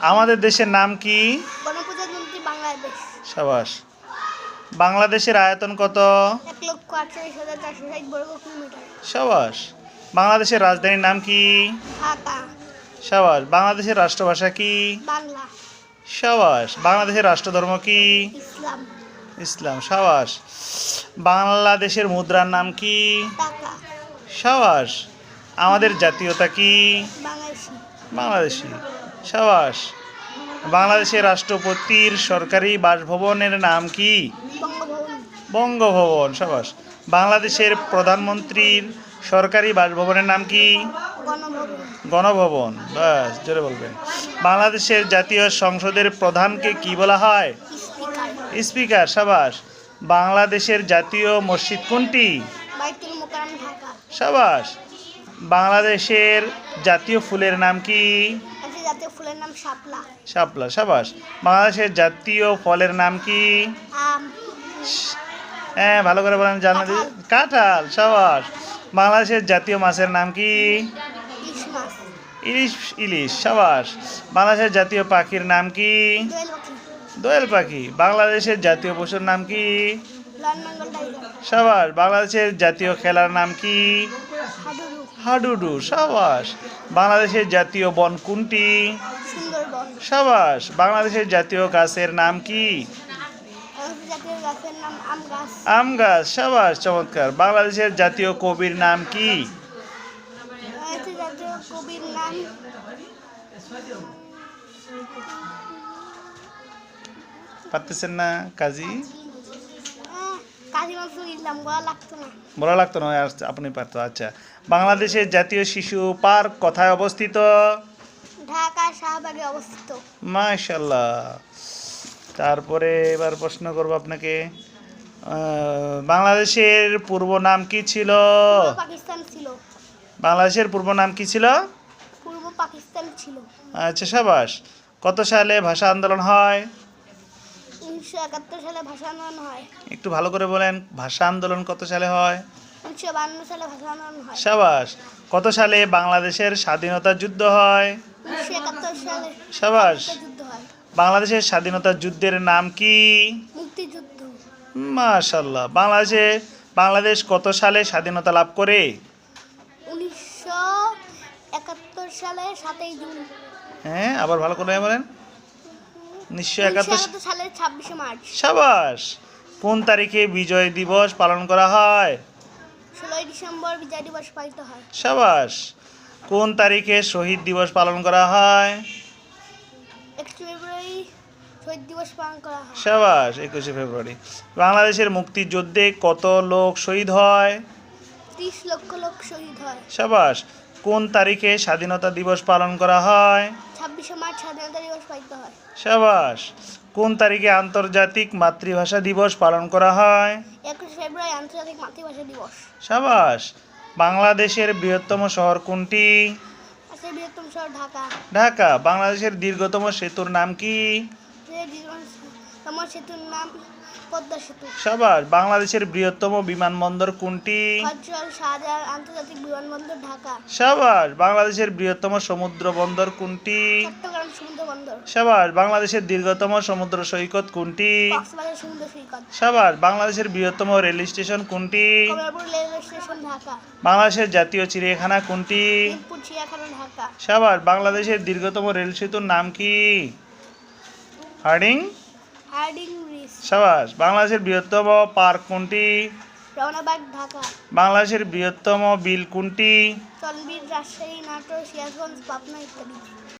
আমাদের দেশের নাম কি? গণপ্রজাতন্ত্রী বাংলাদেশ। সাবাস। বাংলাদেশের আয়তন কত? সাবাস। বাংলাদেশের রাজধানীর নাম কি? সাবাস। বাংলাদেশের রাষ্ট্রভাষা কি? সাবাস। বাংলাদেশের রাষ্ট্রধর্ম কি? ইসলাম। সাবাস। বাংলাদেশের মুদ্রার নাম কি? সাবাস। আমাদের জাতীয়তা কি? বাংলাদেশি। সাবাস, বাংলাদেশের রাষ্ট্রপতির সরকারি বাসভবনের নাম কি? বঙ্গভবন, সাবাস, বাংলাদেশের প্রধানমন্ত্রীর সরকারি বাসভবনের নাম কি? গণভবন বাস জোরে বলবেন। বাংলাদেশের জাতীয় সংসদের প্রধানকে কি বলা হয়? স্পিকার, সাবাস, বাংলাদেশের জাতীয় মসজিদ কোনটি? সাবাস, বাংলাদেশের জাতীয় ফুলের নাম কি? ফুলের নাম শাপলা। শাপলা সাবাস। বাংলাদেশের জাতীয় ফলের নাম কি? আম। হ্যাঁ ভালো করে বলেন জানা কাঁঠাল। সাবাস। বাংলাদেশের জাতীয় মাছের নাম কি? ইলিশ ইলিশ সাবাস। বাংলাদেশের জাতীয় পাখির নাম কি? দোয়েল পাখি। বাংলাদেশের জাতীয় পশুর নাম কি? সাবাস বাংলাদেশের জাতীয় খেলার নাম কি? হাডুডু। সাবাস। বাংলাদেশের জাতীয় বন কোনটি? সাবাস বাংলাদেশের জাতীয় গাছের নাম কি? আম গাছ সাবাস চমৎকার। বাংলাদেশের জাতীয় কবির নাম কি? পারতেছেন না কাজী আহ, কাজী নজরুল ইসলাম বলা লাগতো না আপনি পারতো আচ্ছা। বাংলাদেশের জাতীয় শিশু পার্ক কোথায় অবস্থিত? ঢাকা শাহবাগে অবস্থিত। মাশাল্লাহ তারপরে এবার প্রশ্ন করব আপনাকে। বাংলাদেশের পূর্ব নাম কি ছিল? পাকিস্তান ছিল। বাংলাদেশের পূর্ব নাম কি ছিল? পূর্ব পাকিস্তান ছিল। আচ্ছা সাবাস। কত সালে ভাষা আন্দোলন হয়? উনিশশো একাত্তর সালে ভাষা আন্দোলন হয়। একটু ভালো করে বলেন ভাষা আন্দোলন কত সালে হয়? উনিশশো বান্ন সালে ভাষা আন্দোলন হয়। সাবাস কত সালে বাংলাদেশের স্বাধীনতা যুদ্ধ হয়? উনিশশো একাত্তর সালে সাবাস যুদ্ধ হয়। বাংলাদেশের স্বাধীনতা যুদ্ধের নাম কি? মুক্তিযুদ্ধ। মাশাল্লাহ বাংলাদেশে বাংলাদেশ কত সালে স্বাধীনতা লাভ করে? উনিশশো একাত্তর সালে সাতই জুন। হ্যাঁ আবার ভালো করে বলেন। উনিশশো একাত্তর ছাব্বিশে মার্চ। সাবাস কোন তারিখে বিজয় দিবস পালন করা হয়? ষোলোই ডিসেম্বর বিজয় দিবস পালিত হয়। সাবাস কোন তারিখে শহীদ দিবস পালন করা হয়? একটি ফেব্রুয়ারি শহীদ দিবস পালন করা হয়। সাবাস একুশে ফেব্রুয়ারি। বাংলাদেশের মুক্তিযুদ্ধে কত লোক শহীদ হয়? ত্রিশ লক্ষ লোক শহীদ হয়। সাবাস কোন তারিখে স্বাধীনতা দিবস পালন করা হয়? ছাব্বিশে মার্চ স্বাধীনতা দিবস পালিত হয়। সাবাস কোন তারিখে আন্তর্জাতিক মাতৃভাষা দিবস পালন করা হয়? একুশে ফেব্রুয়ারি আন্তর্জাতিক মাতৃভাষা দিবস। সাবাস বাংলাদেশের বৃহত্তম শহর কোনটি? বৃহত্তম শহর ঢাকা। ঢাকা বাংলাদেশের দীর্ঘতম সেতুর নাম কি? জীবনতম সেতুর নাম পদ্মা সেতু। সাবাস বাংলাদেশের বৃহত্তম বিমানবন্দর কোনটি? হজরত আন্তর্জাতিক বিমানবন্দর ঢাকা। সাবাস বাংলাদেশের বৃহত্তম সমুদ্র বন্দর কোনটি? চট্টগ্রাম সমুদ্র বন্দর। সাবাস বাংলাদেশের দীর্ঘতম সমুদ্র সৈকত কোনটি? কক্সবাজার সমুদ্র সৈকত। সাবাস বাংলাদেশের বৃহত্তম রেল স্টেশন কোনটি? Kamalapur railway station Dhaka. বাংলাদেশের জাতীয় চিড়িয়াখানা কোনটি? মিরপুর চিড়িয়াখানা ঢাকা। সাবাস বাংলাদেশের দীর্ঘতম রেল সেতুর নাম কি? হার্ডিং? হার্ডিং ব্রিজ সাবাস বাংলাদেশের বৃহত্তম পার্ক কোনটি? ঢাকা। বাংলাদেশের বৃহত্তম বিল কোনটি? চলবীর রাজশাহী নাটোর সিরাজগঞ্জ পাবনা ইত্যাদি।